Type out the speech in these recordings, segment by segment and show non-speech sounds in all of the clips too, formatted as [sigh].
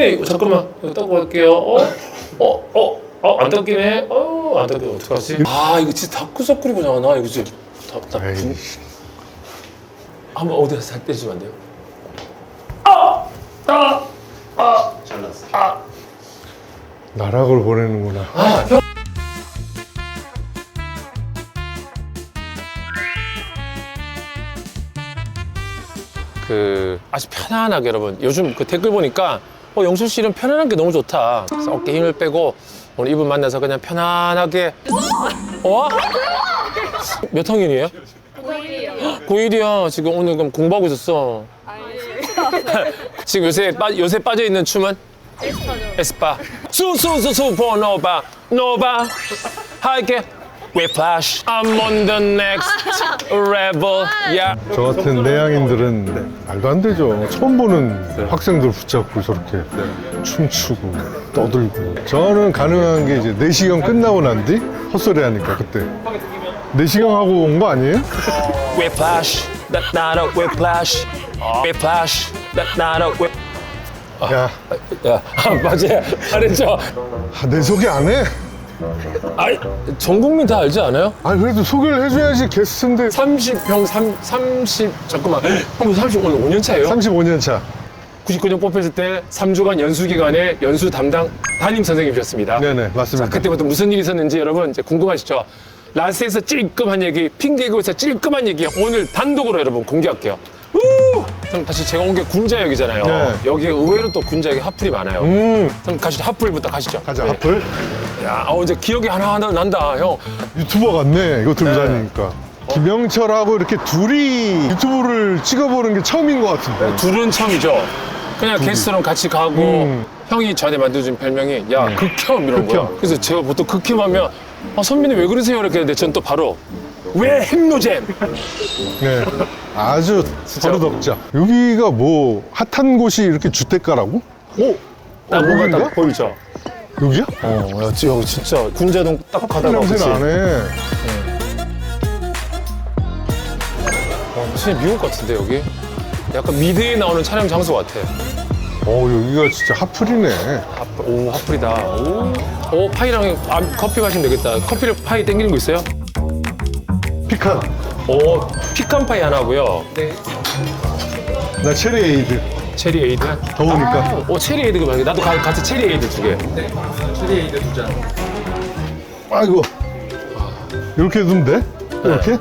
선배님 잠깐만 이거 떠고 갈게요. 어? 어? 어? 어? 안 닦이네? 어? 안 닦여 어떡하지? 아 이거 진짜 다크서클이구나 나 이거 진짜 다, 다 분... 한번 어디서 살 때리시면 안 돼요? 아! 아! 아! 잘났어. 아! 나락을 보내는구나. 아! 형! 그 아주 편안하게 여러분 요즘 그 댓글 보니까 어 영수 씨는 편안한 게 너무 좋다. 그래서 어깨 힘을 빼고 오늘 이분 만나서 그냥 편안하게. 어? 몇 학년이에요? 고1이요. 고1이야. 지금 오늘 그럼 공부하고 있었어. 지금 요새 빠, 요새 빠져 있는 춤은? 에스파죠. 에스파. 수수수 슈퍼노바 노바. 할게 Whiplash I'm on the next level [laughs] yeah 저 같은 내향인들은 말도 안 되죠. 처음 보는 학생들 붙잡고 저렇게 춤추고 떠들고. 저는 가능한 게 이제 내시경 끝나고 난 뒤 헛소리 하니까 그때. 내시경 하고 온 거 아니에요? [laughs] Whiplash that's not a whiplash Whiplash that's not a whip 야, 야 맞아요 잘했죠 아, 내 소개 안 해? 아니 전 국민 다 알지 않아요? 아니 그래도 소개를 해줘야지 게스트인데 30형 3, 30 잠깐만 형 30, 오늘 5년 차예요? 35년 차. 99년 뽑혔을 때 3주간 연수 기간에 연수 담당 담임 선생님이셨습니다. 네네 맞습니다. 자, 그때부터 무슨 일이 있었는지 여러분 이제 궁금하시죠? 라스에서 찔끔한 얘기, 핑계고에서 찔끔한 얘기 오늘 단독으로 여러분 공개할게요. 우! 그럼 다시 제가 온 게 군자역이잖아요. 네. 여기에 의외로 또 군자역에 핫플이 많아요. 음 그럼 가시죠. 핫플부터 가시죠. 가자 네. 하플. 야, 어, 이제 기억이 하나 하나 난다, 형. 유튜버 같네 이거 들고 네. 다니니까. 김영철하고 이렇게 둘이 유튜브를 찍어보는 게 처음인 것 같은데. 둘은 처음이죠. 그냥 게스트랑 같이 가고 음. 형이 저한테 만들어준 별명이 야 극혐 이런 거야. 극혐. 그래서 제가 보통 극혐하면 아 선배님 왜 그러세요 이렇게 했는데 전 또 바로 왜 핵노잼? 네. 아주 버릇없자. 여기가 뭐 핫한 곳이 이렇게 주택가라고? 오! 딱 뭐가 여긴가? 딱 보이죠? 여기야? 어, 야, 지- 여기 진짜 군자동 딱 가다가 냄새 그치? 나네. 어, 진짜 미국 같은데 여기? 약간 미드에 나오는 촬영 장소 같아. 어, 여기가 진짜 핫플이네. 핫플, 오 핫플이다. 오, 오 파이랑 아, 커피 마시면 되겠다. 커피를 파이 땡기는 거 있어요? 피칸. 오 피칸 파이 하나 하고요. 나 체리 에이드. 체리 에이드. 더우니까. 오 체리 에이드 그 나도 가- 같이 체리 에이드 두 개. 아이고. 이렇게 두면 돼? 이렇게?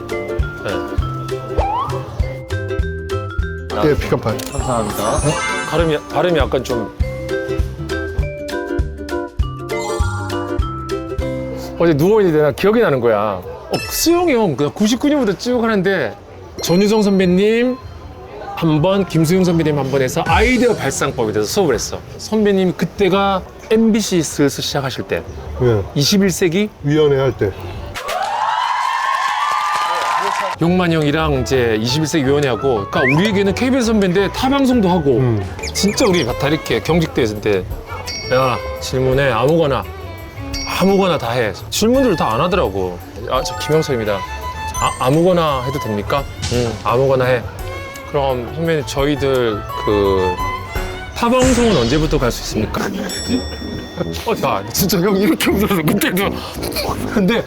네, 피칸 파이. 감사합니다. 발음이 발음이 약간 좀 어제 누워 있는데 나 기억이 나는 거야. 어, 수영이 형, 그 99년부터 쭉 하는데 전유성 선배님 한 번, 김수영 선배님 한 번 해서 아이디어 발상법에 대해서 수업을 했어. 선배님 그때가 MBC 슬슬 시작하실 때, 네. 21세기 위원회 할 때. 용만 형이랑 이제 21세기 위원회하고, 그러니까 우리에게는 KBS 선배인데 타 방송도 하고, 음. 진짜 우리 다 이렇게 경직돼 있을 때, 야 질문해 아무거나 아무거나 다 해. 질문들을 다 안 하더라고. 아 저 김영철입니다. 아, 아무거나 해도 됩니까? 응 아무거나 해. 그럼 선배님 저희들 그 타방송은 언제부터 갈 수 있습니까? 어, 야 진짜 형 이렇게 웃었어 그때도. 근데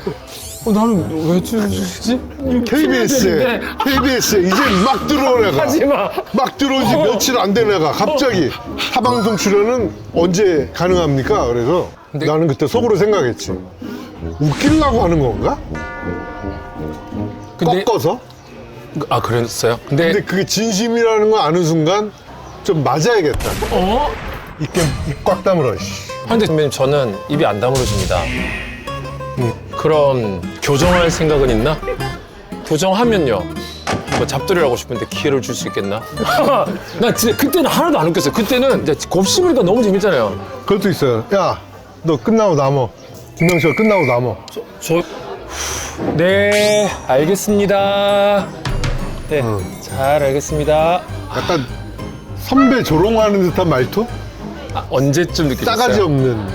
어, 나는 왜 주지? KBS에, KBS에 이제 막 들어온 애가. 하지 마. 막 들어온 지 어. 며칠 안 된 애가 갑자기 타방송 출연은 언제 가능합니까? 그래서 근데- 나는 그때 속으로 생각했지. 웃기려고 하는 건가? 근데 꺾어서? 아 그랬어요? 근데, 근데 그게 진심이라는 거 아는 순간 좀 맞아야겠다. 어? 입꽉 다물어. 씨. 근데 선배님 저는 입이 안 다물어집니다. 음, 그럼 교정할 생각은 있나? 교정하면요. 뭐 잡돌이를 하고 싶은데 기회를 줄 수 있겠나? [laughs] 나 진짜 그때는 하나도 안 웃겼어요. 그때는 이제 곱씹으니까 너무 재밌잖아요. 그것도 있어요. 야, 너 끝나고 남어. 김명철 끝나고 남어. 저 네, 알겠습니다. 네, 잘 알겠습니다. 약간 선배 조롱하는 듯한 말투? 아, 언제쯤 느끼셨어요? 싸가지 없는.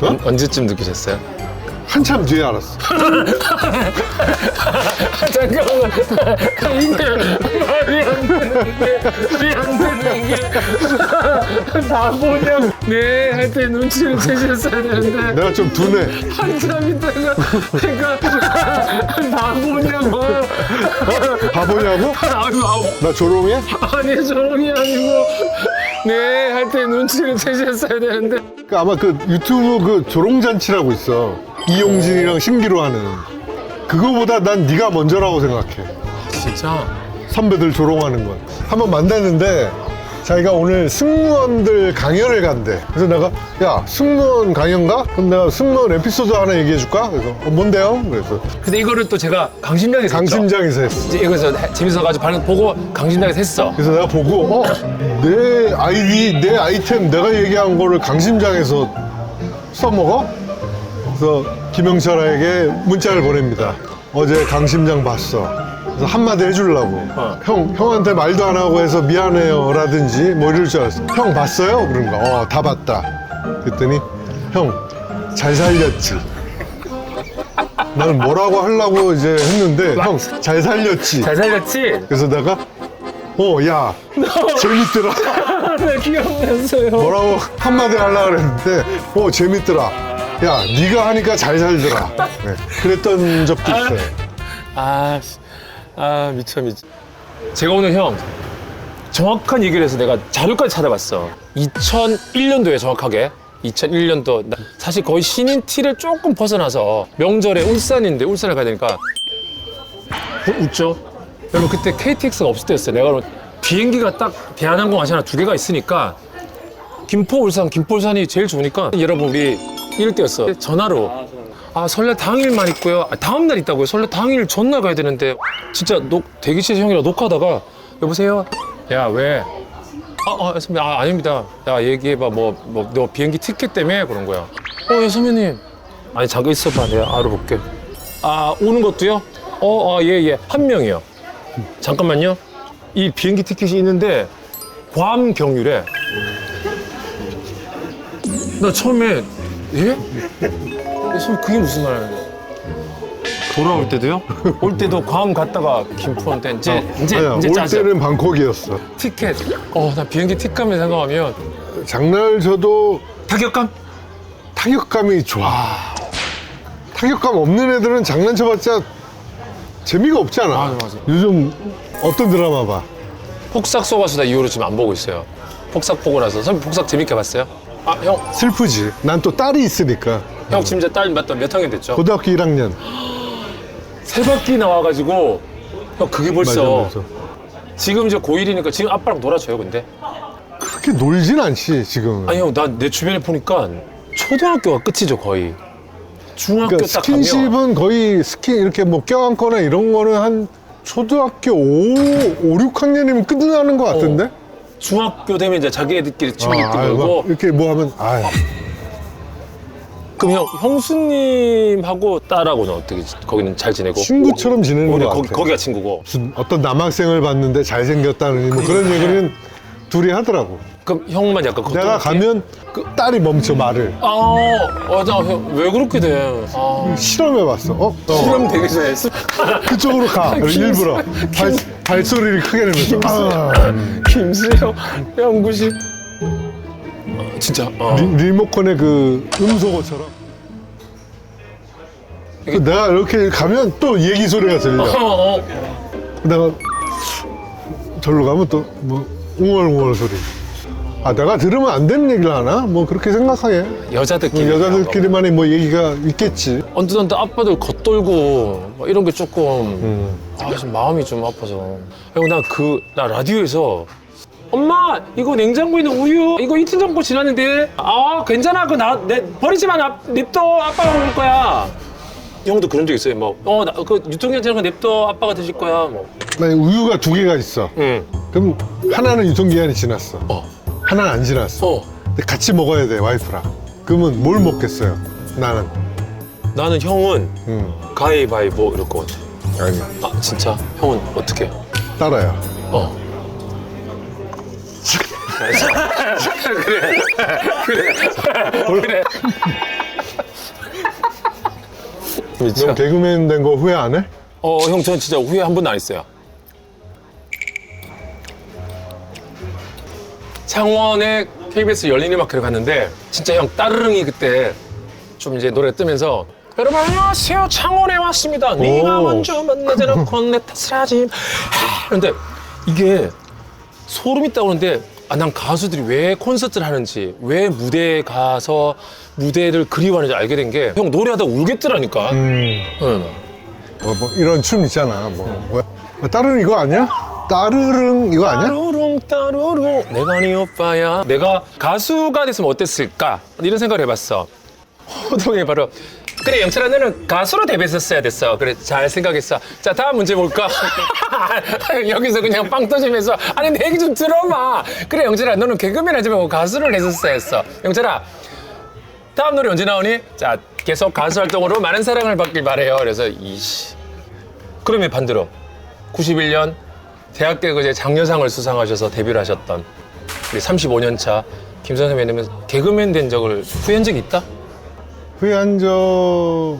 언, 언제쯤 느끼셨어요? 한참 뒤에 알았어. 잠깐만 이게 말이 안 되는데 말이 안 되는 게 바보냐고 네할 때 눈치를 채셨어야 되는데 내가 좀 둔해. 한참 있다가 그러니까 바보냐고 바보냐고? 아유 아우 나 조롱해? 아니 조롱이 아니고 네 할 때 눈치를 채셨어야 되는데 그 아마 그 유튜브 그 조롱잔치라고 있어. 이용진이랑 신기로 하는. 그거보다 난 네가 먼저라고 생각해. 진짜 선배들 조롱하는 건. 한번 만났는데 자기가 오늘 승무원들 강연을 간대. 그래서 내가 야 승무원 강연 가? 그럼 내가 승무원 에피소드 하나 얘기해 줄까? 그래서 어, 뭔데요? 그래서 근데 이거를 또 제가 강심장에서 했죠. 강심장에서 했어. 이제 이거서 재밌어가지고 반응 보고 강심장에서 했어 그래서 내가 보고 어? 내 아이디, 내 아이템 내가 얘기한 거를 강심장에서 써먹어? 그래서 김영철에게 문자를 보냅니다. 어제 강 심장 봤어. 그래서 한마디 해주려고. 어. 형, 형한테 말도 안 하고 해서 미안해요. 라든지 뭐 이럴 줄 알았어. 형 봤어요? 그런가? 어, 다 봤다. 그랬더니 형, 잘 살렸지. 나는 뭐라고 하려고 이제 했는데 형, 잘 살렸지. 잘 살렸지? 그래서 내가 어, 야, 재밌더라. [laughs] 나 기억났어요 뭐라고 한마디 하려고 그랬는데, 어, 재밌더라. 야, 네가 하니까 잘 살더라. 네, 그랬던 적도 있어요. 아, 씨. 아 미쳐 미쳐 제가 오늘 형 정확한 얘기를 해서 내가 자료까지 찾아봤어 2001년도에 정확하게 2001년도 나 사실 거의 신인 티를 조금 벗어나서 명절에 울산인데 울산을 가야 되니까 어, 웃죠? 여러분 그때 KTX가 없을 때였어요 내가 그럼 비행기가 딱 대한항공 아시아나 두 개가 있으니까 김포 울산 김포 울산이 제일 좋으니까 여러분 우리 이럴 때였어. 전화로. 아 설날 당일만 있고요. 아, 다음 날 있다고요? 설날 당일 전날 가야 되는데. 진짜 녹 대기실에서 형이랑 녹화하다가 여보세요? 야 왜? 아, 아 선배 아 아닙니다. 야 얘기해봐. 뭐 뭐 너 비행기 티켓 때문에 그런 거야. 어 예 선배님. 아니 잠깐 있어봐. 내가 알아볼게. 아 오는 것도요? 어예예 한 명이요. 잠깐만요. 이 비행기 티켓이 있는데 괌 경유래. 나 처음에 예? 그래서 그게 무슨 말이야? 돌아올 때도요? [laughs] 올 때도 괌 갔다가 김포한테 이제 이제 아니야, 이제 올 짜죠. 때는 방콕이었어. 티켓. 어, 나 비행기 틱감을 생각하면 장날 저도 타격감? 타격감이 좋아. 타격감 없는 애들은 장난쳐봤자 재미가 없잖아. 맞아, 맞아. 요즘 어떤 드라마 봐? 폭삭 속아수다 이후로 지금 안 보고 있어요. 폭삭 보고 나서 선배 폭삭 재밌게 봤어요? 아, 형, 슬프지. 난 또 딸이 있으니까. 형 지금 이제 딸 몇, 몇 학년 됐죠? 고등학교 1학년. 세 바퀴 나와가지고 형 그게 맞아, 벌써 맞아. 지금 이제 고1이니까 지금 아빠랑 놀아줘요 근데 그렇게 놀진 않지, 지금. 아니 형 나 내 주변에 보니까 초등학교가 끝이죠 거의 중학교 그러니까 딱 가면 스킨십은 거의 스킨 이렇게 뭐 껴안거나 이런 거는 한 초등학교 5, 5 6학년이면 끝나는 것 같은데? 중학교 되면 이제 자기 애들끼리 친구들끼리 아유, 놀고. 막 이렇게 뭐 하면, 아 그럼 형 형수님하고 딸하고는 어떻게 지- 거기는 잘 지내고? 친구처럼 지내는 우리 것 거기 같아. 거기가 친구고. 무슨 어떤 남학생을 봤는데 잘생겼다느니 뭐 그런 얘기는 둘이 하더라고. 그럼 형만 약간 그것도 내가? 가면 그 딸이 멈춰 말을. 아어나왜 그렇게 돼? 아 실험해봤어. 어? 어. 실험 되게 좋아해. [laughs] 그쪽으로 가. [laughs] 일부러. 발, 발소리를 크게 내면서. 아, 김수영 영구식. 어, 진짜. 어. 리, 리모컨의 그 음소거처럼. 그 내가 이렇게 가면 또 얘기 소리가 들려. 어, 어. 내가 절로 가면 또 뭐 웅얼웅얼 소리. 아 내가 들으면 안 되는 얘기를 하나? 뭐 그렇게 생각하게. 여자들끼리. 여자들끼리만의 뭐 얘기가 있겠지. 언뜻 언뜻 아빠들 겉돌고 뭐 이런 게 조금 음. 아 지금 마음이 좀 아파서 형 나 그 나 라디오에서 엄마 이거 냉장고에 있는 우유 이거 이틀 정도 지났는데 아 괜찮아 그거 나 내, 버리지 마 나- 냅둬 아빠가 먹을 거야 형도 그런 적 있어요 뭐어그 유통기한 거 냅둬 아빠가 드실 거야 뭐나 우유가 두 개가 있어. 응. 그럼 하나는 유통기한이 지났어. 어. 하나는 안 지났어. 어 근데 같이 먹어야 돼 와이프랑. 그러면 뭘 먹겠어요? 나는. 나는 형은 음. 가위바위보 이럴 것 같아 아니 아 진짜 형은 어떻게 따라야. 어 그래 그래 그래. 넌 개그맨 된 거 후회 안 해? 어, 형, 전 진짜 후회 한 번도 안 했어요. 창원에 KBS 열린 음악회를 갔는데 진짜 형 따르릉이 그때 좀 이제 노래 뜨면서 여러분 안녕하세요 창원에 왔습니다 네가 먼저 만나지 않고 내 탓을 하지 근데 이게 소름이 따오는데 아, 난 가수들이 왜 콘서트를 하는지 왜 무대에 가서 무대를 그리워하는지 알게 된 게 형 노래하다 울겠더라니까 음, 응. 뭐, 뭐 이런 춤 있잖아. 뭐, 뭐야? 뭐 다른 이거 아니야? 따르릉 이거 아니야? 따루릉 따루릉. 내가 네 오빠야. 내가 가수가 됐으면 어땠을까? 이런 생각을 해봤어. 호동이 바로 그래 영철아 너는 가수로 데뷔했었어야 됐어. 그래 잘 생각했어. 자 다음 문제 볼까? [laughs] 여기서 그냥 빵 터지면서 아니 내 얘기 좀 들어봐 그래 영철아 너는 개그맨 하지 말고 가수를 했었어야 했어 영철아 다음 노래 언제 나오니 자 계속 가수 활동으로 많은 사랑을 받길 바래요. 그래서 이씨. 그러면 반대로. 91년 대학 개그제 장려상을 수상하셔서 데뷔를 하셨던 우리 35년 차 김선생 왜냐면 개그맨 된 적을 후회한 적이 있다? 후회한 적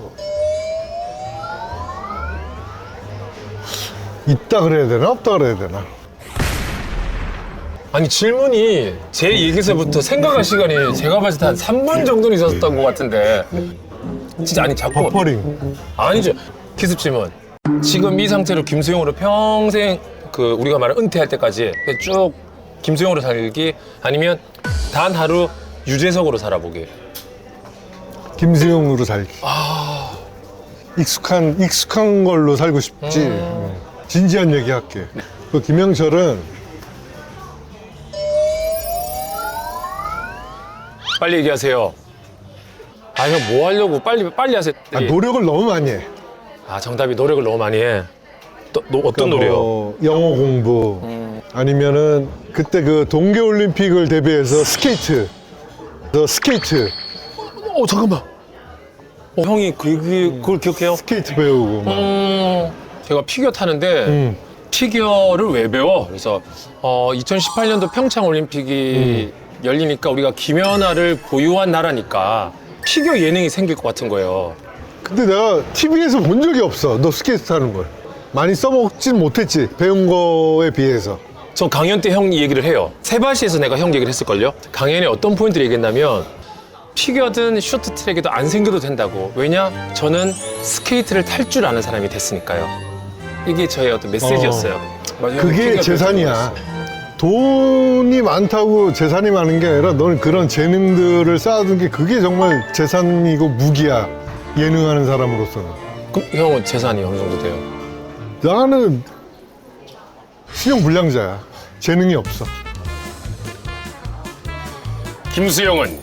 있다 그래야 되나 없다 그래야 되나? 아니 질문이 제 얘기에서부터 생각할 시간이 제가 봤을 때 한 3분 정도는 있었던 것 같은데 진짜 아니 자꾸 버퍼링. 아니죠 기습 질문 지금 이 상태로 김수용으로 평생 그 우리가 말하는 은퇴할 때까지 쭉 김수용으로 살기 아니면 단 하루 유재석으로 살아보기 김수용으로 살기. 익숙한 익숙한 걸로 살고 싶지. 음. 진지한 얘기 할게. 그 김영철은 빨리 얘기하세요. 아, 형 뭐 하려고 빨리 빨리 하세요. 아, 노력을 너무 많이 해. 아, 정답이 노력을 너무 많이 해. 또, 노- 어떤 그러니까 노래요? 뭐 영어 공부 아니면은 그때 그 동계 올림픽을 대비해서 스케이트. 그 스케이트 어, 잠깐만. 어, 형이 그, 그, 그걸 기억해요? 스케이트 배우고 막. 음, 제가 피겨 타는데 음. 피겨를 왜 배워? 그래서 어, 2018년도 평창 올림픽이 열리니까 우리가 김연아를 보유한 나라니까 피겨 예능이 생길 것 같은 거예요. 근데 내가 TV에서 본 적이 없어. 너 스케이트 타는 걸. 많이 써먹진 못했지. 배운 거에 비해서. 전 강연 때 형 얘기를 해요. 세바시에서 내가 형 얘기를 했을걸요? 강연에 어떤 포인트를 얘기했냐면 피겨든 쇼트트랙에도 안 생겨도 된다고. 왜냐? 저는 스케이트를 탈 줄 아는 사람이 됐으니까요. 이게 저의 어떤 메시지였어요. 맞아요. 그게 피겨 재산이야. 돈이 많다고 재산이 많은 게 아니라 너는 그런 재능들을 쌓아둔 게 그게 정말 재산이고 무기야. 예능하는 사람으로서는. 그럼 형은 재산이 어느 정도 돼요? 나는 신용 불량자야. 재능이 없어. 김수영은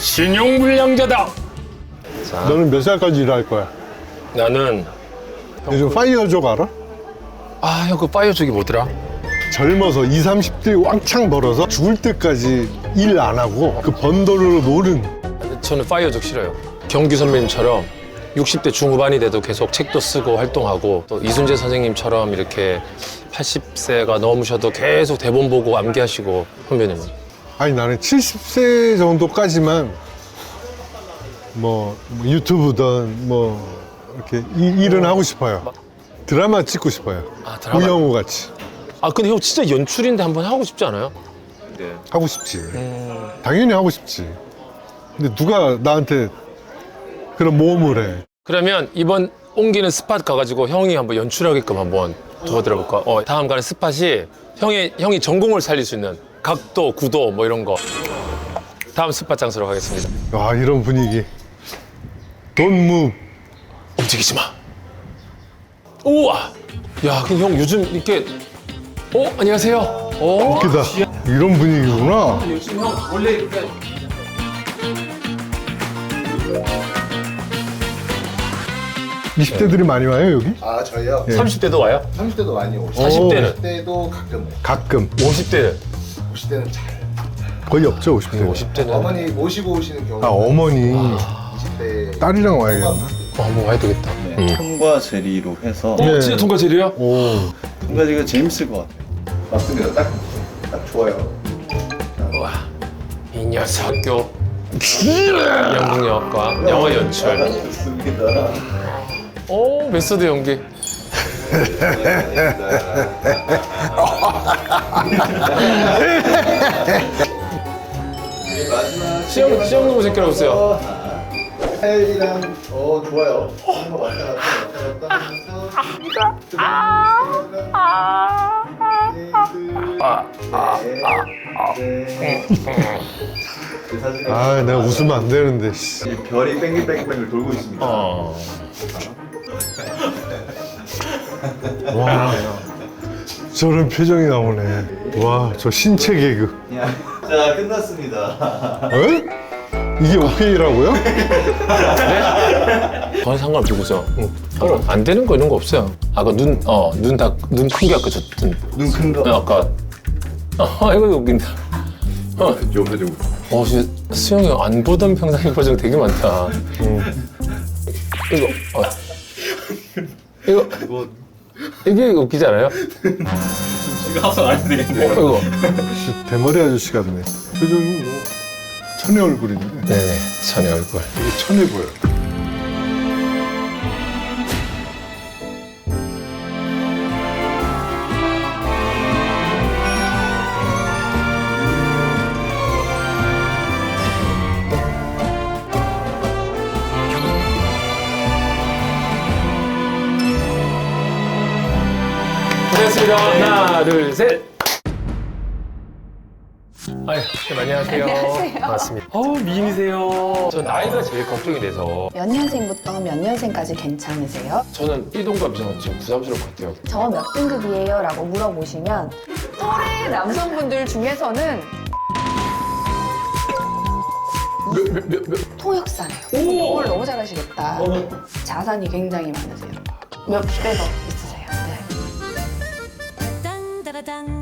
신용불량자다. 자, 너는 몇 살까지 일할 거야? 나는 요즘 파이어족 알아? 아, 형 그 파이어 쪽이 뭐더라? 젊어서 20, 30대 왕창 벌어서 죽을 때까지 일 안 하고 그 번 돈으로 노는 저는 파이어족 싫어요. 경규 선배님처럼 60대 중후반이 돼도 계속 책도 쓰고 활동하고 또 이순재 선생님처럼 이렇게 80세가 넘으셔도 계속 대본 보고 암기하시고 선배님은 아니 나는 70세 정도까지만 뭐, 뭐 유튜브든 뭐 이렇게 이- 일은 하고 싶어요. 드라마 찍고 싶어요. 아, 드라마? 우영우 같이 아 근데 형 진짜 연출인데 한번 하고 싶지 않아요? 하고 싶지. 당연히 하고 싶지. 근데 누가 나한테 그런 모험을 해? 그러면 이번 옮기는 스팟 가가지고 형이 한번 연출하게끔 한번 도와드려 볼까? 어, 다음 가는 스팟이 형이 형이 전공을 살릴 수 있는 각도, 구도 뭐 이런 거. 다음 스팟 장소로 가겠습니다. 와 이런 분위기. Don't move. 움직이지 마. 우와. 야, 그럼 형 요즘 이렇게 어 안녕하세요. 어. 웃기다. 이런 분위기구나. 요즘 형 원래 이렇게 20대들이 많이 와요 여기? 아 저희요? 30대도 와요? 30대도 많이 오시고 40대는 40대도 가끔 가끔 50대는 50대는 잘 거의 없죠 50대. 50대는 어머니 모시고 오시는 경우 아 어머니 20대 딸이랑 와야겠나? 어, 한번 와야 되겠다. 통과 제리로 해서 어, 진짜 통과 제리요? 오. 통과 제리가 재밌을 것 같아요. 맞습니다 딱, 딱 좋아요 와, 이 녀석 학교 연극영화과 [laughs] 영화 연출. 좋습니다. 오 메소드 연기. 마지막 시험 시험 너무 제끼라고 했어요. 하엘이랑 어 좋아요. 한번 왔다 갔다 왔다 갔다 하면서 그 사진에 아 내가 웃으면 안 되는데 씨. 이 별이 뺑글뺑글 돌고 있습니다. 어. 와 저런 표정이 나오네 와 저 신체 개그 자 끝났습니다. 에? 이게 오케이라고요? 그건 상관없고서 어, 안 되는 거 이런 거 없어요. 아까 눈 어 눈 다 눈 큰 게 아까 줬던 눈큰 거. 어, 아까 어 이거 웃긴다. 어, 좀 해주고. 어 진짜 수영이 형안 보던 평상시 표정 되게 많다. 음. 이거 어. 이거 이거 이게 웃기지 않아요? 지금 합성 안 어, 되는데. 이거 대머리 아저씨 같네 표정이 뭐 천의 얼굴인데 네네 천의 얼굴. 되게 천해 보여 고생했습니다. 하나, 둘, 셋. 아유, 네, 안녕하세요. 반갑습니다. 어우, 미인이세요. 저 나이가 제일 걱정이 돼서 몇 년생부터 몇 년생까지 괜찮으세요? 저는 B동갑이지만 지금 부담스러울 것 같아요. 저 몇 등급이에요? 라고 물어보시면 또래 남성분들 중에서는 몇, 몇, 몇, 통역사래요. 이걸 너무 잘하시겠다. 자산이 굉장히 많으세요. 몇배더 따라당